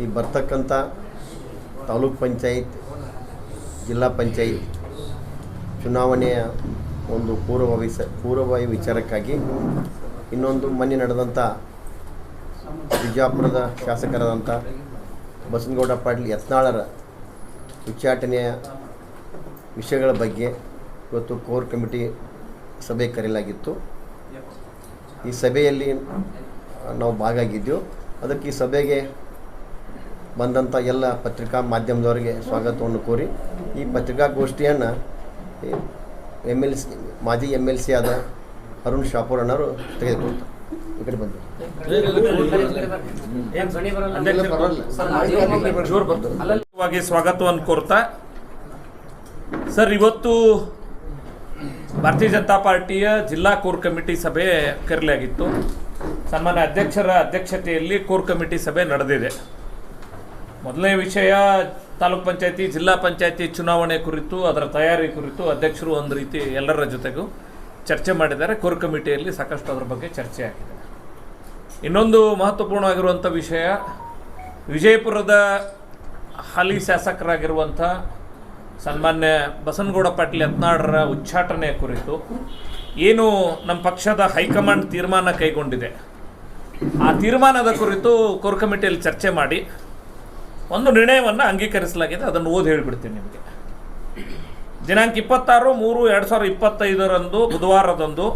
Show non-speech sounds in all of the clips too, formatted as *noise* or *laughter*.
ಈ ಬರ್ತಕ್ಕಂಥ ತಾಲೂಕ್ ಪಂಚಾಯತ್, ಜಿಲ್ಲಾ ಪಂಚಾಯತ್ ಚುನಾವಣೆಯ ಒಂದು ಪೂರ್ವಭಾವಿ ಸ ಪೂರ್ವಭಾವಿ ವಿಚಾರಕ್ಕಾಗಿ ಇನ್ನೊಂದು ಮೊನ್ನೆ ನಡೆದಂಥ ಬಿಜಾಪುರದ ಶಾಸಕರಾದಂಥ ಬಸನಗೌಡ ಪಾಟೀಲ್ ಯತ್ನಾಳರ ಉಚ್ಚಾಟನೆಯ ವಿಷಯಗಳ ಬಗ್ಗೆ ಇವತ್ತು ಕೋರ್ ಕಮಿಟಿ ಸಭೆ ಕರೆಯಲಾಗಿತ್ತು. ಈ ಸಭೆಯಲ್ಲಿ ನಾವು ಭಾಗಿಯಾಗಿದ್ದೆವು. ಅದಕ್ಕೆ ಈ ಸಭೆಗೆ ಬಂದಂಥ ಎಲ್ಲ ಪತ್ರಿಕಾ ಮಾಧ್ಯಮದವರಿಗೆ ಸ್ವಾಗತವನ್ನು ಕೋರಿ ಈ ಪತ್ರಿಕಾಗೋಷ್ಠಿಯನ್ನು ಎಂ ಎಲ್ ಸಿ ಮಾಜಿ ಎಂ ಎಲ್ ಸಿ ಆದ ಅರುಣ್ ಶಾಪೂರ್ ಅಣ್ಣವರು ತೆಗೆದುಕೊಳ್ತಾರೆ. ಈ ಕಡೆ ಬಂದರು ವಾಗಿ ಸ್ವಾಗತವನ್ನು ಕೋರ್ತಾ. ಸರ್, ಇವತ್ತು ಭಾರತೀಯ ಜನತಾ ಪಾರ್ಟಿಯ ಜಿಲ್ಲಾ ಕೋರ್ ಕಮಿಟಿ ಸಭೆ ಕರೆಯಲಾಗಿತ್ತು. ಸನ್ಮಾನ್ಯ ಅಧ್ಯಕ್ಷರ ಅಧ್ಯಕ್ಷತೆಯಲ್ಲಿ ಕೋರ್ ಕಮಿಟಿ ಸಭೆ ನಡೆದಿದೆ. ಮೊದಲನೇ ವಿಷಯ ತಾಲೂಕ್ ಪಂಚಾಯತಿ, ಜಿಲ್ಲಾ ಪಂಚಾಯತಿ ಚುನಾವಣೆ ಕುರಿತು, ಅದರ ತಯಾರಿ ಕುರಿತು ಅಧ್ಯಕ್ಷರು ಒಂದು ರೀತಿ ಎಲ್ಲರ ಜೊತೆಗೂ ಚರ್ಚೆ ಮಾಡಿದ್ದಾರೆ. ಕೋರ್ ಕಮಿಟಿಯಲ್ಲಿ ಸಾಕಷ್ಟು ಅದರ ಬಗ್ಗೆ ಚರ್ಚೆ ಆಗಿದೆ. ಇನ್ನೊಂದು ಮಹತ್ವಪೂರ್ಣವಾಗಿರುವಂಥ ವಿಷಯ, ವಿಜಯಪುರದ ಹಾಲಿ ಶಾಸಕರಾಗಿರುವಂಥ ಸನ್ಮಾನ್ಯ ಬಸನಗೌಡ ಪಾಟೀಲ್ ಯತ್ನಾಳರ ಉಚ್ಚಾಟನೆ ಕುರಿತು ಏನು ನಮ್ಮ ಪಕ್ಷದ ಹೈಕಮಾಂಡ್ ತೀರ್ಮಾನ ಕೈಗೊಂಡಿದೆ, ಆ ತೀರ್ಮಾನದ ಕುರಿತು ಕೋರ್ ಕಮಿಟಿಯಲ್ಲಿ ಚರ್ಚೆ ಮಾಡಿ ಒಂದು ನಿರ್ಣಯವನ್ನು ಅಂಗೀಕರಿಸಲಾಗಿದೆ, ಅದನ್ನು ಓದಿ ಹೇಳಿಬಿಡ್ತೀನಿ ನಿಮಗೆ. ದಿನಾಂಕ ಇಪ್ಪತ್ತಾರು, ಮೂರು, ಎರಡು ಸಾವಿರದ ಇಪ್ಪತ್ತೈದರಂದು, ಬುಧವಾರದಂದು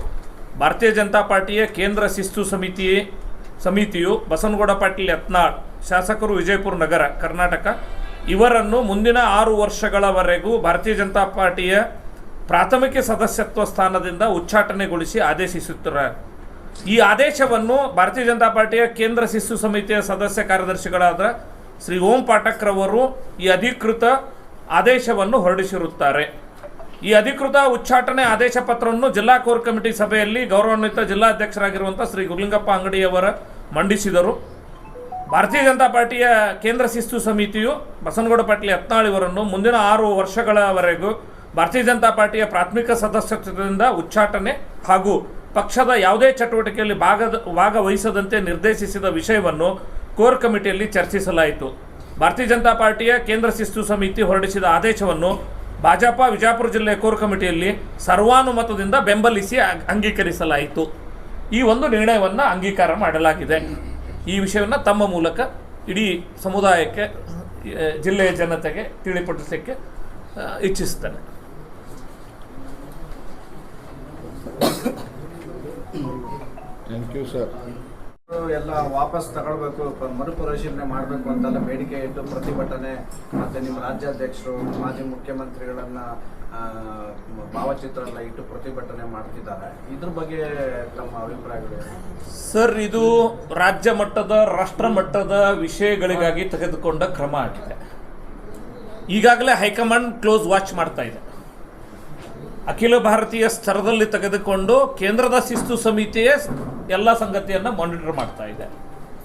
ಭಾರತೀಯ ಜನತಾ ಪಾರ್ಟಿಯ ಕೇಂದ್ರ ಶಿಸ್ತು ಸಮಿತಿ, ಸಮಿತಿಯು ಬಸನಗೌಡ ಪಾಟೀಲ್ ಯತ್ನಾಳ್, ಶಾಸಕರು ವಿಜಯಪುರ ನಗರ, ಕರ್ನಾಟಕ, ಇವರನ್ನು ಮುಂದಿನ ಆರು ವರ್ಷಗಳವರೆಗೂ ಭಾರತೀಯ ಜನತಾ ಪಾರ್ಟಿಯ ಪ್ರಾಥಮಿಕ ಸದಸ್ಯತ್ವ ಸ್ಥಾನದಿಂದ ಉಚ್ಚಾಟನೆಗೊಳಿಸಿ ಆದೇಶಿಸುತ್ತಾರೆ. ಈ ಆದೇಶವನ್ನು ಭಾರತೀಯ ಜನತಾ ಪಾರ್ಟಿಯ ಕೇಂದ್ರ ಶಿಸ್ತು ಸಮಿತಿಯ ಸದಸ್ಯ ಕಾರ್ಯದರ್ಶಿಗಳಾದ ಶ್ರೀ ಓಂ ಪಾಠಕ್ರವರು ಈ ಅಧಿಕೃತ ಆದೇಶವನ್ನು ಹೊರಡಿಸಿರುತ್ತಾರೆ. ಈ ಅಧಿಕೃತ ಉಚ್ಚಾಟನೆ ಆದೇಶ ಪತ್ರವನ್ನು ಜಿಲ್ಲಾ ಕೋರ್ ಕಮಿಟಿ ಸಭೆಯಲ್ಲಿ ಗೌರವಾನ್ವಿತ ಜಿಲ್ಲಾಧ್ಯಕ್ಷರಾಗಿರುವಂಥ ಶ್ರೀ ಗುರುಲಿಂಗಪ್ಪ ಅಂಗಡಿಯವರ ಮಂಡಿಸಿದರು. ಭಾರತೀಯ ಜನತಾ ಪಾರ್ಟಿಯ ಕೇಂದ್ರ ಶಿಸ್ತು ಸಮಿತಿಯು ಬಸನಗೌಡ ಪಾಟೀಲ್ ಯತ್ನಾಳಿವರನ್ನು ಮುಂದಿನ ಆರು ವರ್ಷಗಳವರೆಗೂ ಭಾರತೀಯ ಜನತಾ ಪಾರ್ಟಿಯ ಪ್ರಾಥಮಿಕ ಸದಸ್ಯತ್ವದಿಂದ ಉಚ್ಚಾಟನೆ ಹಾಗೂ ಪಕ್ಷದ ಯಾವುದೇ ಚಟುವಟಿಕೆಯಲ್ಲಿ ಭಾಗದ ಭಾಗವಹಿಸದಂತೆ ನಿರ್ದೇಶಿಸಿದ ವಿಷಯವನ್ನು ಕೋರ್ ಕಮಿಟಿಯಲ್ಲಿ ಚರ್ಚಿಸಲಾಯಿತು. ಭಾರತೀಯ ಜನತಾ ಪಾರ್ಟಿಯ ಕೇಂದ್ರ ಶಿಸ್ತು ಸಮಿತಿ ಹೊರಡಿಸಿದ ಆದೇಶವನ್ನು ಭಾಜಪ ವಿಜಾಪುರ ಜಿಲ್ಲೆ ಕೋರ್ ಕಮಿಟಿಯಲ್ಲಿ ಸರ್ವಾನುಮತದಿಂದ ಬೆಂಬಲಿಸಿ ಅಂಗೀಕರಿಸಲಾಯಿತು. ಈ ಒಂದು ನಿರ್ಣಯವನ್ನು ಅಂಗೀಕಾರ ಮಾಡಲಾಗಿದೆ. ಈ ವಿಷಯವನ್ನು ತಮ್ಮ ಮೂಲಕ ಇಡೀ ಸಮುದಾಯಕ್ಕೆ ಜಿಲ್ಲೆಯ ಜನತೆಗೆ ತಿಳಿಪಡಿಸಲಿಕ್ಕೆ ಇಚ್ಛಿಸುತ್ತೇನೆ. ಥ್ಯಾಂಕ್ ಯು ಸರ್ ಎಲ್ಲ ವಾಪಸ್ ತಗೊಳ್ಬೇಕು ಮರುಪರಿಶೀಲನೆ ಮಾಡಬೇಕು ಅಂತೆಲ್ಲ ಬೇಡಿಕೆ ಇಟ್ಟು ಪ್ರತಿಭಟನೆ ಮತ್ತೆ ನಿಮ್ಮ ರಾಜ್ಯಾಧ್ಯಕ್ಷರು, ಮಾಜಿ ಮುಖ್ಯಮಂತ್ರಿಗಳನ್ನ ಭಾವಚಿತ್ರ ಎಲ್ಲ ಇಟ್ಟು ಪ್ರತಿಭಟನೆ ಮಾಡ್ತಿದ್ದಾರೆ. ಇದ್ರ ಬಗ್ಗೆ ತಮ್ಮ ಅಭಿಪ್ರಾಯಗಳು ಸರ್, ಇದು ರಾಜ್ಯ ಮಟ್ಟದ, ರಾಷ್ಟ್ರ ಮಟ್ಟದ ವಿಷಯಗಳಿಗಾಗಿ ತೆಗೆದುಕೊಂಡ ಕ್ರಮ ಆಗಿದೆ. ಈಗಾಗಲೇ ಹೈಕಮಾಂಡ್ ಕ್ಲೋಸ್ ವಾಚ್ ಮಾಡ್ತಾ ಇದೆ. ಅಖಿಲ ಭಾರತೀಯ ಸ್ತರದಲ್ಲಿ ತೆಗೆದುಕೊಂಡು ಕೇಂದ್ರದ ಶಿಸ್ತು ಸಮಿತಿಯ ಎಲ್ಲ ಸಂಗತಿಯನ್ನು ಮಾನಿಟರ್ ಮಾಡ್ತಾ ಇದೆ.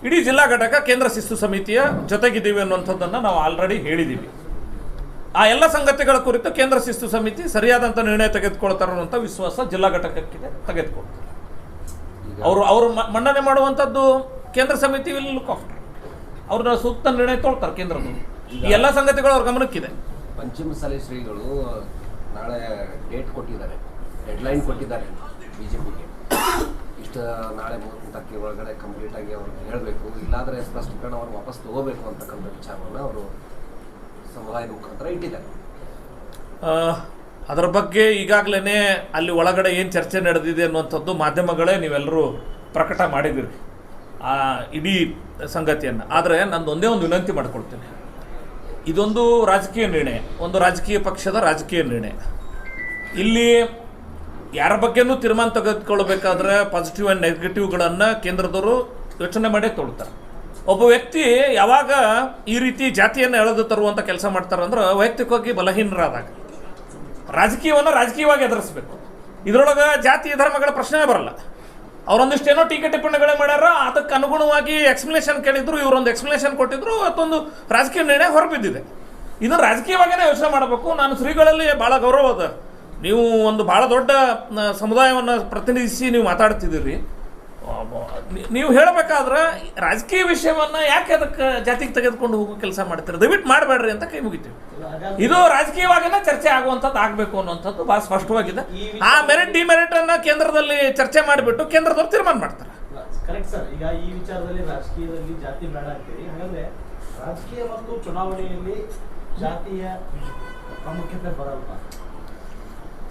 ಇಡೀ ಜಿಲ್ಲಾ ಘಟಕ ಕೇಂದ್ರ ಶಿಸ್ತು ಸಮಿತಿಯ ಜೊತೆಗಿದ್ದೀವಿ ಅನ್ನುವಂಥದ್ದನ್ನು ನಾವು ಆಲ್ರೆಡಿ ಹೇಳಿದ್ದೀವಿ ಆ ಎಲ್ಲ ಸಂಗತಿಗಳ ಕುರಿತು ಕೇಂದ್ರ ಶಿಸ್ತು ಸಮಿತಿ ಸರಿಯಾದಂಥ ನಿರ್ಣಯ ತೆಗೆದುಕೊಳ್ತಾರೆ ಅನ್ನುವಂಥ ವಿಶ್ವಾಸ ಜಿಲ್ಲಾ ಘಟಕಕ್ಕಿದೆ ತೆಗೆದುಕೊಳ್ತಾರೆ. ಅವರು ಅವರು ಮಂಡನೆ ಮನ್ನಣೆ ಮಾಡುವಂಥದ್ದು ಕೇಂದ್ರ ಸಮಿತಿ ವಿಲ್ ಲುಕ್ ಆಫ್ಟರ್ ಅವ್ರನ್ನ ಸೂಕ್ತ ನಿರ್ಣಯ ತೊಳ್ತಾರೆ ಕೇಂದ್ರದಲ್ಲಿ ಈ ಎಲ್ಲ ಸಂಗತಿಗಳು ಅವ್ರ ಗಮನಕ್ಕಿದೆ. ಪಂಚಮಸಾಲಿ ಶ್ರೀಗಳು ನಾಳೆ ಡೇಟ್ ಕೊಟ್ಟಿದ್ದಾರೆ ಡೆಡ್ಲೈನ್ ಕೊಟ್ಟಿದ್ದಾರೆ ಬಿ ಜೆ ಪಿಗೆ ಇಷ್ಟು ನಾಳೆ ತಾರೀಕಿಗೆ ಒಳಗಡೆ ಕಂಪ್ಲೀಟಾಗಿ ಅವ್ರು ಹೇಳಬೇಕು. ಇಲ್ಲಾಂದರೆ ಸ್ಪಷ್ಟೀಕರಣ ಅವ್ರು ವಾಪಸ್ ತಗೋಬೇಕು ಅಂತಕ್ಕಂಥ ವಿಚಾರವನ್ನು ಅವರು ಸಮುದಾಯದ ಮುಖಾಂತರ ಇಟ್ಟಿದ್ದಾರೆ. ಅದರ ಬಗ್ಗೆ ಈಗಾಗಲೇ ಅಲ್ಲಿ ಒಳಗಡೆ ಏನು ಚರ್ಚೆ ನಡೆದಿದೆ ಅನ್ನುವಂಥದ್ದು ಮಾಧ್ಯಮಗಳೇ ನೀವೆಲ್ಲರೂ ಪ್ರಕಟ ಮಾಡಿದಿರಿ ಆ, ಇಡೀ ಸಂಗತಿಯನ್ನು. ಆದರೆ ನಂದು ಒಂದೇ ಒಂದು ವಿನಂತಿ ಮಾಡ್ಕೊಳ್ತೇನೆ. ಇದೊಂದು ರಾಜಕೀಯ ನಿರ್ಣಯ, ಒಂದು ರಾಜಕೀಯ ಪಕ್ಷದ ರಾಜಕೀಯ ನಿರ್ಣಯ. ಇಲ್ಲಿ ಯಾರ ಬಗ್ಗೆನೂ ತೀರ್ಮಾನ ತೆಗೆದುಕೊಳ್ಬೇಕಾದ್ರೆ ಪಾಸಿಟಿವ್ ಆ್ಯಂಡ್ ನೆಗೆಟಿವ್ಗಳನ್ನು ಕೇಂದ್ರದವರು ಯೋಚನೆ ಮಾಡೇ ತೊಳ್ತಾರೆ ಒಬ್ಬ ವ್ಯಕ್ತಿ ಯಾವಾಗ ಈ ರೀತಿ ಜಾತಿಯನ್ನು ಎಳೆದು ತರುವಂಥ ಕೆಲಸ ಮಾಡ್ತಾರೆ ಅಂದ್ರೆ ವೈಯಕ್ತಿಕವಾಗಿ ಬಲಹೀನರಾದಾಗ. ರಾಜಕೀಯವನ್ನು ರಾಜಕೀಯವಾಗಿ ಎದುರಿಸ್ಬೇಕು. ಇದರೊಳಗೆ ಜಾತಿ ಧರ್ಮಗಳ ಪ್ರಶ್ನೆ ಬರಲ್ಲ. ಅವರೊಂದಿಷ್ಟೇನೋ ಟೀಕೆ ಟಿಪ್ಪಣಿಗಳೇ ಮಾಡ್ಯಾರ, ಅದಕ್ಕೆ ಅನುಗುಣವಾಗಿ ಎಕ್ಸ್ಪ್ಲನೇಷನ್ ಕೇಳಿದ್ರು, ಇವರೊಂದು ಎಕ್ಸ್ಪ್ಲನೇಷನ್ ಕೊಟ್ಟಿದ್ರು ಅದೊಂದು ರಾಜಕೀಯ ನಿರ್ಣಯ ಹೊರಬಿದ್ದಿದೆ. ಇದನ್ನು ರಾಜಕೀಯವಾಗಿಯೇ ಯೋಚನೆ ಮಾಡಬೇಕು. ನಾನು ಶ್ರೀಗಳಲ್ಲಿ ಭಾಳ ಗೌರವ ಅದ ನೀವು ಒಂದು ಭಾಳ ದೊಡ್ಡ ಸಮುದಾಯವನ್ನು ಪ್ರತಿನಿಧಿಸಿ ನೀವು ಮಾತಾಡ್ತಿದ್ದೀರಿ. ನೀವು ಹೇಳಬೇಕಾದ್ರೆ ರಾಜಕೀಯ ವಿಷಯವನ್ನ ಯಾಕೆ ಅದಕ್ಕೆ ಜಾತಿಗೆ ತೆಗೆದುಕೊಂಡು ಹೋಗೋ ಕೆಲಸ ಮಾಡ್ತೀರಿ? ದಯವಿಟ್ಟು ಮಾಡಬೇಡ್ರಿ ಅಂತ ಕೈ ಮುಗಿತೀವಿ. ಇದು ರಾಜಕೀಯವಾಗಿನ ಚರ್ಚೆ ಆಗುವಂಥದ್ದು ಆಗಬೇಕು ಅನ್ನುವಂಥದ್ದು ಭಾಳ ಸ್ಪಷ್ಟವಾಗಿದೆ. ಆ ಮೆರಿಟ್ ಡಿಮೆರಿಟ್ ಅನ್ನು ಕೇಂದ್ರದಲ್ಲಿ ಚರ್ಚೆ ಮಾಡಿಬಿಟ್ಟು ಕೇಂದ್ರದವ್ರು ತೀರ್ಮಾನ ಮಾಡ್ತಾರೆ. ಕರೆಕ್ಟ್ ಸರ್ ಈಗ ಈ ವಿಚಾರದಲ್ಲಿ ರಾಜಕೀಯದಲ್ಲಿ ಜಾತಿ ಬೇಡ ಅಂತೀರಿ. ಹಾಗಾದ್ರೆ ರಾಜಕೀಯ ಮತ್ತು ಚುನಾವಣೆಯಲ್ಲಿ ಜಾತಿಯ ಪ್ರಾಮುಖ್ಯತೆ ಬರಲ್ವಾ?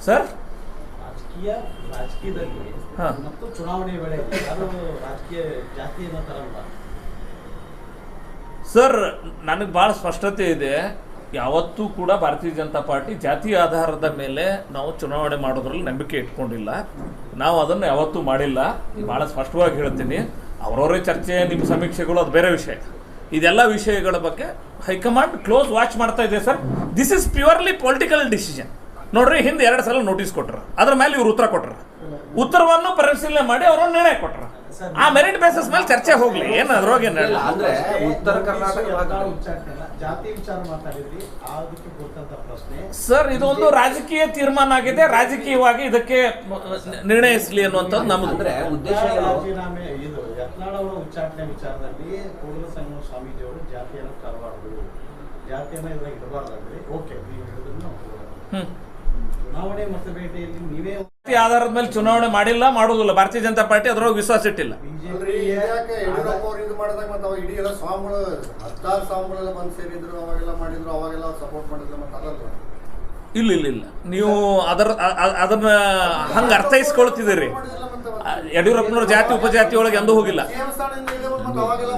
ಸರ್ ರಾಜಕೀಯ ರಾಜಕೀಯದಲ್ಲಿ. ಮತ್ತು ಚುನಾವಣೆ ವೇಳೆ ಯಾರು ರಾಜಕೀಯ ತರಲ್ಲ ಸರ್ ನನಗೆ ಭಾಳ ಸ್ಪಷ್ಟತೆ ಇದೆ. ಯಾವತ್ತೂ ಕೂಡ ಭಾರತೀಯ ಜನತಾ ಪಾರ್ಟಿ ಜಾತಿ ಆಧಾರದ ಮೇಲೆ ನಾವು ಚುನಾವಣೆ ಮಾಡೋದ್ರಲ್ಲಿ ನಂಬಿಕೆ ಇಟ್ಕೊಂಡಿಲ್ಲ. ನಾವು ಅದನ್ನು ಯಾವತ್ತೂ ಮಾಡಿಲ್ಲ. ಭಾಳ ಸ್ಪಷ್ಟವಾಗಿ ಹೇಳ್ತೀನಿ. ಅವರವರೇ ಚರ್ಚೆ ನಿಮ್ಮ ಸಮೀಕ್ಷೆಗಳು ಅದು ಬೇರೆ ವಿಷಯ. ಇದೆಲ್ಲ ವಿಷಯಗಳ ಬಗ್ಗೆ ಹೈಕಮಾಂಡ್ ಕ್ಲೋಸ್ ವಾಚ್ ಮಾಡ್ತಾ ಇದೆ sir this is purely political decision ನೋಡ್ರಿ ಹಿಂದೆ ಎರಡು ಸಲ ನೋಟಿಸ್ ಕೊಟ್ರ. ಅದ್ರ ಮೇಲೆ ಇವ್ರು ಉತ್ತರ ಕೊಟ್ರ. ಉತ್ತರವನ್ನು ಪರಿಶೀಲನೆ ಮಾಡಿ ಅವರನ್ನು ನಿರ್ಣಯ ಕೊಟ್ರ. ಆ ಮೆರಿಟ್ ಬೇಸಸ್ ಮೇಲೆ ಚರ್ಚೆ ಹೋಗ್ಲಿ. ಏನು ಅದ್ರೊಳಗೇನು ಇಲ್ಲ, ಅಂದ್ರೆ ಉತ್ತರ ಕರ್ನಾಟಕ ಯತ್ನಾಳ್ ಉಚ್ಚಾಟನೆ ಜಾತಿ ವಿಚಾರ ಮಾತಾಡಿದ್ರಿ ಅದಕ್ಕೆ ಗೊತ್ತಂತ ಪ್ರಶ್ನೆ. ಸರ್ ಇದೊಂದು ರಾಜಕೀಯ ತೀರ್ಮಾನ ಆಗಿದೆ. ರಾಜಕೀಯವಾಗಿ ಇದಕ್ಕೆ ನಿರ್ಣಯಿಸಲಿ ಅನ್ನುವಂಥದ್ದು ನಮ್ದು. ಅಂದ್ರೆ ಉದ್ದೇಶ ಏನು? ರಾಜೀನಾಮೆ ಇದು ಯತ್ನಾಳ್ ಅವರ ಉಚ್ಚಾಟನೆ ವಿಚಾರದಲ್ಲಿ ಕೂಡಲ ಸಂಗಮ ಸ್ವಾಮೀಜಿಯವರು ಜಾತಿಯನ್ನು ತರಬಾರ್ದು. ಜಾತಿಯನ್ನು ಇದ್ರಾಗ ಇಡಬಾರ್ದಂದ್ರೆ ಓಕೆ ನೀವು ಹೇಳಿದ್ರು ನಾವು ಒಪ್ಕೊಳ್ಳೋಣ. ಆಧಾರದ ಮೇಲೆ ಚುನಾವಣೆ ಮಾಡಿಲ್ಲ ಮಾಡುವುದಿಲ್ಲ. ಭಾರತೀಯ ಜನತಾ ಪಾರ್ಟಿ ಅದ್ರೊಳಗೆ ವಿಶ್ವಾಸ ಇಟ್ಟಿಲ್ಲ. ಇಲ್ಲ ಇಲ್ಲ ಇಲ್ಲ. ನೀವು ಅದರ ಅದನ್ನ ಹಂಗ ಅರ್ಥೈಸ್ಕೊಳ್ತಿದ್ದೀರಿ. ಯಡಿಯೂರಪ್ಪನವ್ರ ಜಾತಿ ಉಪಜಾತಿ ಒಳಗೆ ಎಂದೂ ಹೋಗಿಲ್ಲ.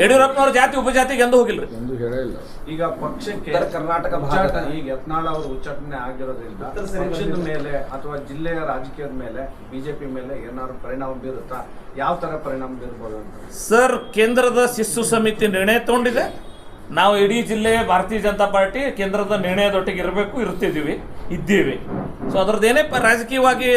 ಯಡಿಯೂರಪ್ಪನವ್ರ ಜಾತಿ ಉಪಜಾತಿಗೆ ಎಂದು ಹೋಗಿಲ್ರಿ. ಎಂದು ಹೇಳೇ ಇಲ್ಲ. ಈಗ ಪಕ್ಷಕ್ಕೆ ಉತ್ತರ ಕರ್ನಾಟಕ ಭಾರತ ಈಗ ಯತ್ನಾಳ ಅವರು ಉಚ್ಚಾಟನೆ ಆಗಿರೋದ್ರಿಂದ ಪಕ್ಷದ ಮೇಲೆ ಅಥವಾ ಜಿಲ್ಲೆಯ ರಾಜಕೀಯದ ಮೇಲೆ ಬಿಜೆಪಿ ಮೇಲೆ ಏನಾದ್ರು ಪರಿಣಾಮ ಬೀರುತ್ತಾ? ಯಾವ ತರ ಪರಿಣಾಮ ಬೀರ್ಬೋದು ಅಂತ? ಸರ್ ಕೇಂದ್ರದ ಶಿಸ್ತು ಸಮಿತಿ ನಿರ್ಣಯ ತಗೊಂಡಿದೆ. ನಾವು ಇಡೀ ಜಿಲ್ಲೆ ಭಾರತೀಯ ಜನತಾ ಪಾರ್ಟಿ ಕೇಂದ್ರದ ನಿರ್ಣಯದೊಟ್ಟಿಗೆ ಇರಬೇಕು ಇರ್ತಿದ್ದೀವಿ ಇದ್ದೀವಿ. ಸೊ ಅದರದ್ದೇನೇ ರಾಜಕೀಯವಾಗಿ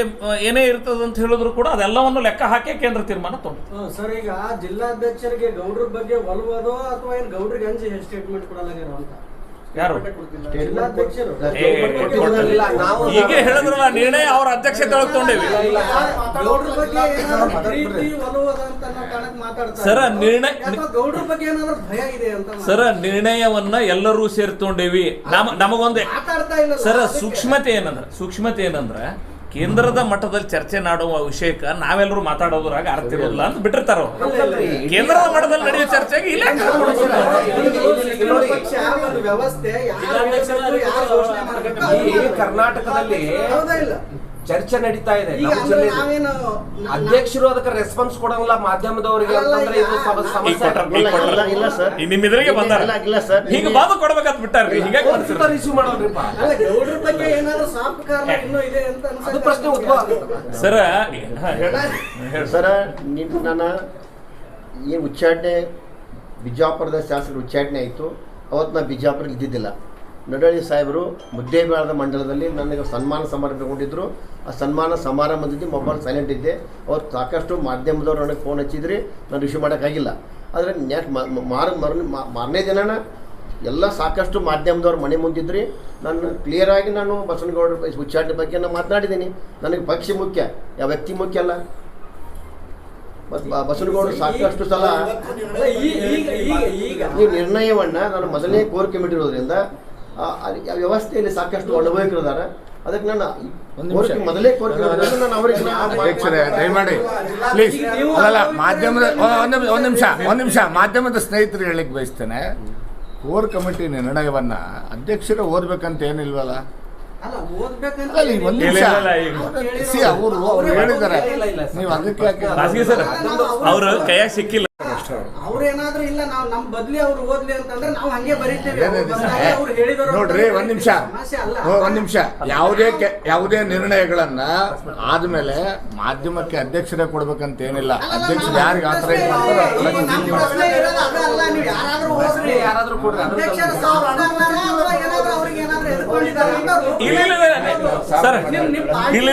ಏನೇ ಇರ್ತದೆ ಅಂತ ಹೇಳಿದ್ರು ಕೂಡ ಅದೆಲ್ಲವನ್ನು ಲೆಕ್ಕ ಹಾಕಿ ಕೇಂದ್ರ ತೀರ್ಮಾನ ತಗೊಂಡು ಸರ್, ಈಗ ಜಿಲ್ಲಾಧ್ಯಕ್ಷರಿಗೆ ಗೌಡ್ರ ಬಗ್ಗೆ ಒಲವದೋ ಅಥವಾ ಏನು ಗೌಡ್ರಿಗೆ ಅಂಜಿ ಸ್ಟೇಟ್ಮೆಂಟ್ ಕೊಡಲಾಗಿರೋ ಅಂತ? ಯಾರು? ನಾವು ಹೇಳಿದ್ರಲ್ಲ ನಿರ್ಣಯ ಅವ್ರ ಅಧ್ಯಕ್ಷತೆ ಒಳಗೆ ತಗೊಂಡೇವಿ. ಸರ, ನಿರ್ಣಯ- ಅಥವಾ ಬಗ್ಗೆ ಭಯ ಇದೆ ಅಂತ ಸರ ನಿರ್ಣಯವನ್ನ ಎಲ್ಲರೂ ಸೇರಿ ತಗೊಂಡೇವಿ ನಮಗೊಂದೇ ನಮಗೊಂದು ಸರ ಸೂಕ್ಷ್ಮತೆ ಏನಂದ್ರ ಸೂಕ್ಷ್ಮತೆ ಏನಂದ್ರೆ ಕೇಂದ್ರದ ಮಟ್ಟದಲ್ಲಿ ಚರ್ಚೆ ಮಾಡುವ ವಿಷಯಕ್ಕೆ ನಾವೆಲ್ಲರೂ ಮಾತಾಡೋದ್ರಾಗ ಅರ್ಥ ಇರೋದಿಲ್ಲ ಅಂತ ಬಿಟ್ಟಿರ್ತಾರ ಕೇಂದ್ರದ ಮಟ್ಟದಲ್ಲಿ ನಡೆಯುವ ಚರ್ಚೆಗೆ ಇಲ್ಲ ವ್ಯವಸ್ಥೆ ಈ ಕರ್ನಾಟಕದಲ್ಲಿ ಹೌದಾ ಇಲ್ಲ? ಚರ್ಚೆ ನಡೀತಾ ಇದೆ. ನಮ್ಮ ಅಧ್ಯಕ್ಷರು ಅದಕ್ಕೆ ರೆಸ್ಪಾನ್ಸ್ ಕೊಡಂಗಿಲ್ಲ ಮಾಧ್ಯಮದವರಿಗೆ ಅಂತಂದ್ರೆ ಇದು ಸಮಸ್ಯೆ. ಇಲ್ಲ, ಸರ್. ಈಗ ನಿಮ್ಮ ಎದುರಿಗೆ ಬಂದಾರ? ಇಲ್ಲ, ಸರ್. ಈಗ ಬಾದು ಕೊಡ್ಬೇಕಂತ ಬಿಟ್ಟಾರ್ರಿ. ಹೀಗಾಗಿ ಮಾಡ್ತೀರ ರಿಸೀವ್ ಮಾಡೋಲ್ರಿಪ್ಪ ಅಲ್ಲ ಗೌಡ್ರ ಬಗ್ಗೆ ಏನಾದ್ರು ಸಾಫ್ಟ್ ಕಾರಣ ಇನ್ನೂ ಇದೆ ಅಂತ ಅದು ಪ್ರಶ್ನೆ ಉದ್ಭವ ಸರ. ಸರ ನಿನ್ ನನ್ನ ಏನು ಉಚ್ಚಾಟನೆ ಬಿಜಾಪುರದ ಶಾಸಕರ ಉಚ್ಚಾಟನೆ ಆಯಿತು. ಅವತ್ತು ನಾನು ಬಿಜಾಪುರ ಇದ್ದಿದ್ದಿಲ್ಲ. ನಡಳಿ ಸಾಹೇಬರು ಮುದ್ದೇಬೇಳದ ಮಂಡಲದಲ್ಲಿ ನನಗೆ ಸನ್ಮಾನ ಸಮಾರಂಭ ಕೊಟ್ಟಿದ್ದರು ಆ ಸನ್ಮಾನ ಸಮಾರಂಭದಲ್ಲಿ ಮೊಬೈಲ್ ಸೈಲೆಂಟ್ ಇದ್ದೆ. ಅವ್ರು ಸಾಕಷ್ಟು ಮಾಧ್ಯಮದವ್ರು ನನಗೆ ಫೋನ್ ಹಚ್ಚಿದ್ರಿ, ನಾನು ರಿಸೀವ್ ಮಾಡೋಕ್ಕಾಗಿಲ್ಲ ಆದರೆ ನೆಕ್ಸ್ಟ್ ಮಾರ ಮರನೇ ಮಾರನೇ ದಿನನ ಎಲ್ಲ ಸಾಕಷ್ಟು ಮಾಧ್ಯಮದವ್ರು ಮನೆ ಮುಂದಿದ್ರಿ. ನಾನು ಕ್ಲಿಯರಾಗಿ ನಾನು ಬಸವನಗೌಡರ ಉಚ್ಚಾಟನೆ ಬಗ್ಗೆ ನಾನು ಮಾತನಾಡಿದ್ದೀನಿ. ನನಗೆ ಪಕ್ಷಿ ಮುಖ್ಯ, ಯಾವ ವ್ಯಕ್ತಿ ಮುಖ್ಯ ಅಲ್ಲ. ಬಸವನಗೌಡರು ಸಾಕಷ್ಟು ಸಲ ಈ- ನಿರ್ಣಯವನ್ನು ನಾನು ಮೊದಲನೇ ಕೋರ್ ಕಮಿಟಿ ಇರೋದ್ರಿಂದ ಆ ಆ ವ್ಯವಸ್ಥೆಯಲ್ಲಿ ಸಾಕಷ್ಟು ಇದ್ದಾರೆ ಅದಕ್ಕೆ ನಾನು ಮೊದಲೇ ಕೋರ್ ಕಮಿಟಿ ನಾನು ಅವರಿಗೆ ಅಧ್ಯಕ್ಷರೇ ದಯಮಾಡಿ ಪ್ಲೀಸ್ ಅಲ್ಲ ಮಾಧ್ಯಮದ ಒಂದು ನಿಮಿಷ ಒಂದು ನಿಮಿಷ ಒಂದು ನಿಮಿಷ. ಮಾಧ್ಯಮದ ಸ್ನೇಹಿತರು ಹೇಳಿಕ್ ಬಯಸ್ತೇನೆ. ಕೋರ್ ಕಮಿಟಿ ನಿರ್ಣಯವನ್ನ ಅಧ್ಯಕ್ಷರು ಓದ್ಬೇಕಂತ ಏನಿಲ್ವಲ್ಲ? ಅವರು ಅವ್ರು ಹೇಳಿದ್ದಾರೆ. ನೀವು ಅದಕ್ಕೆ ಅವ್ರ ಕೈಯಾಗ ಸಿಕ್ಕಿಲ್ಲ. ಅವ್ರೇನಾದ್ರೂ ಇಲ್ಲ ನಾವು ನಮ್ ಬದ್ಲಿ ಅವ್ರು ಓದ್ಲಿ ಅಂತಂದ್ರೆ ನಾವು ಹಂಗೆ ಬರೀತೇವೆ. ಅವ್ರು? ಹೇಳಿದ್ರು ನೋಡ್ರಿ ಒಂದ್ ನಿಮಿಷ. ಒಂದ್ ನಿಮಿಷ. ಯಾವುದೇ ಕೆ- ಯಾವುದೇ ನಿರ್ಣಯಗಳನ್ನ ಆದ್ಮೇಲೆ ಮಾಧ್ಯಮಕ್ಕೆ ಅಧ್ಯಕ್ಷರೇ ಕೊಡ್ಬೇಕಂತ ಏನಿಲ್ಲ ಅಧ್ಯಕ್ಷರು ಯಾರಿಗೆ ಆತರ ಇಲ್ಲ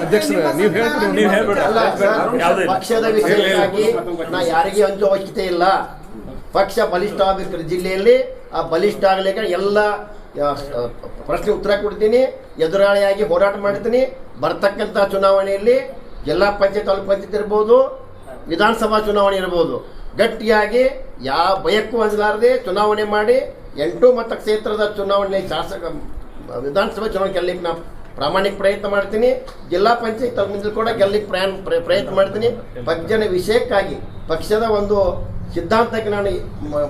ಅಧ್ಯಕ್ಷರೇ, ನೀವು ಹೇಳ್ಬಿಡಿ, ನೀವು ಹೇಳ್ಬಿಡಿ. ಪಕ್ಷದ ವಿಷಯಕ್ಕಾಗಿ ನಾ ಯಾರಿಗೆ ಹಂಚೋ ಅವಶ್ಯಕತೆ ಇಲ್ಲ. ಪಕ್ಷ ಬಲಿಷ್ಠ ಆಗಬೇಕು ಜಿಲ್ಲೆಯಲ್ಲಿ. ಆ ಬಲಿಷ್ಠ ಆಗಲಿಕ್ಕೆ ಎಲ್ಲ ಪ್ರಶ್ನೆ ಉತ್ತರ ಕೊಡ್ತೀನಿ. ಎದುರಾಳಿಯಾಗಿ ಹೋರಾಟ ಮಾಡ್ತೀನಿ. ಬರ್ತಕ್ಕಂಥ ಚುನಾವಣೆಯಲ್ಲಿ ಜಿಲ್ಲಾ ಪಂಚಾಯತ್ ತಾಲೂಕು ಪಂಚಾಯತ್ ಇರ್ಬೋದು ವಿಧಾನಸಭಾ ಚುನಾವಣೆ ಇರ್ಬೋದು. ಗಟ್ಟಿಯಾಗಿ ಯಾವ ಭಯಕ್ಕೂ ಹಂಚಲಾರದೆ ಚುನಾವಣೆ ಮಾಡಿ ಎಂಟು ಮತ ಕ್ಷೇತ್ರದ ಚುನಾವಣೆ ಶಾಸಕ ವಿಧಾನಸಭಾ ಚುನಾವಣೆ ಗೆಲ್ಲಕ್ಕೆ ನಾವು ಪ್ರಾಮಾಣಿಕ ಪ್ರಯತ್ನ ಮಾಡ್ತೀನಿ. ಜಿಲ್ಲಾ ಪಂಚಾಯತ್ ತಲುಪಿದ್ರು ಕೂಡ ಗೆಲ್ಲಕ್ಕೆ ಪ್ರಯಾಣ ಪ್ರ- ಪ್ರಯತ್ನ ಮಾಡ್ತೀನಿ. ಪಕ್ಷದ ವಿಷಯಕ್ಕಾಗಿ ಪಕ್ಷದ ಒಂದು ಸಿದ್ಧಾಂತಕ್ಕೆ ನಾನು